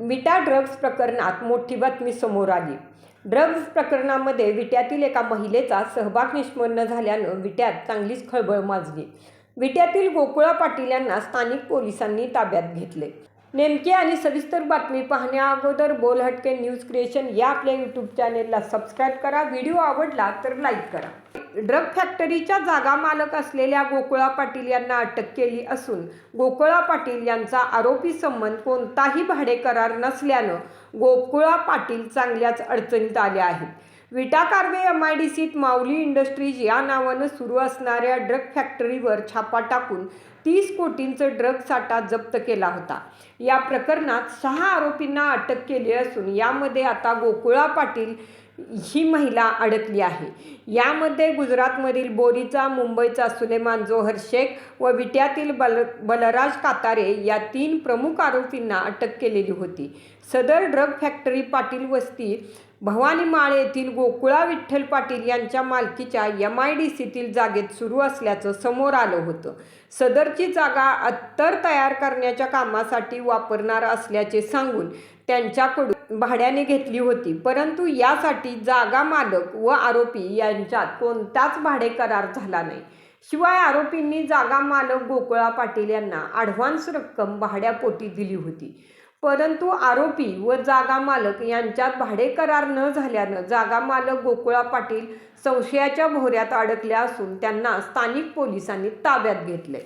विटा ड्रग्ज प्रकरणात मोठी बातमी समोर आली. ड्रग्ज प्रकरणामध्ये विट्यातील एका महिलेचा सहभाग निष्पन्न झाल्यानं विट्यात चांगलीच खळबळ माजली. विट्यातील गोकुळा पाटील यांना स्थानिक पोलिसांनी ताब्यात घेतले. नेमकी आणि सविस्तर बातमी पाहण्याअगोदर बोल हटके न्यूज क्रिएशन या आपल्या यूट्यूब चॅनेलला सबस्क्राईब करा. व्हिडिओ आवडला तर लाईक करा. ड्रग फॅक्टरीच्या जागा मालक असलेल्या गोकुळा पाटील यांना अटक केली असून गोकुळा पाटील यांचा आरोपी संबंध कोणताही भाडे करार नसल्यानं गोकुळा पाटील चांगल्याच अडचणीत आले आहेत. Vita Karve M I D सीत माऊली इंडस्ट्रीज या नावानं सुरू असणाऱ्या ड्रग फॅक्टरीवर छापा टाकून तीस कोटींचं ड्रग साठा जप्त केला होता. या प्रकरणात सहा आरोपींना अटक केली असून यामध्ये आता गोकुळा पाटील ही महिला अडकली आहे. यामध्ये गुजरातमधील बोरीचा मुंबईचा सुलेमान जोहर शेख व विट्यातील बल बलराज कातारे या तीन प्रमुख आरोपींना अटक केलेली होती. सदर ड्रग फॅक्टरी पाटील वस्ती भवानी माळ येथील गोकुळा विठ्ठल पाटील यांच्या मालकीच्या एम आय डी सीतील जागेत सुरू असल्याचं समोर आलं होतं. सदरची जागा अत्तर तयार करण्याच्या कामासाठी वापरणार असल्याचे सांगून त्यांच्याकडून भाड्याने घेतली होती. परंतु यासाठी जागा मालक व आरोपी यांच्यात कोणताच भाडे करार झाला नाही. शिवाय आरोपींनी जागा मालक गोकुळा पाटील यांना ॲडव्हान्स रक्कम भाड्यापोटी दिली होती. परंतु आरोपी व जागा मालक यांच्यात भाडे करार न झाल्यानं जागा मालक गोकुळा पाटील संशयाच्या भोऱ्यात अडकल्या असून त्यांना स्थानिक पोलिसांनी ताब्यात घेतले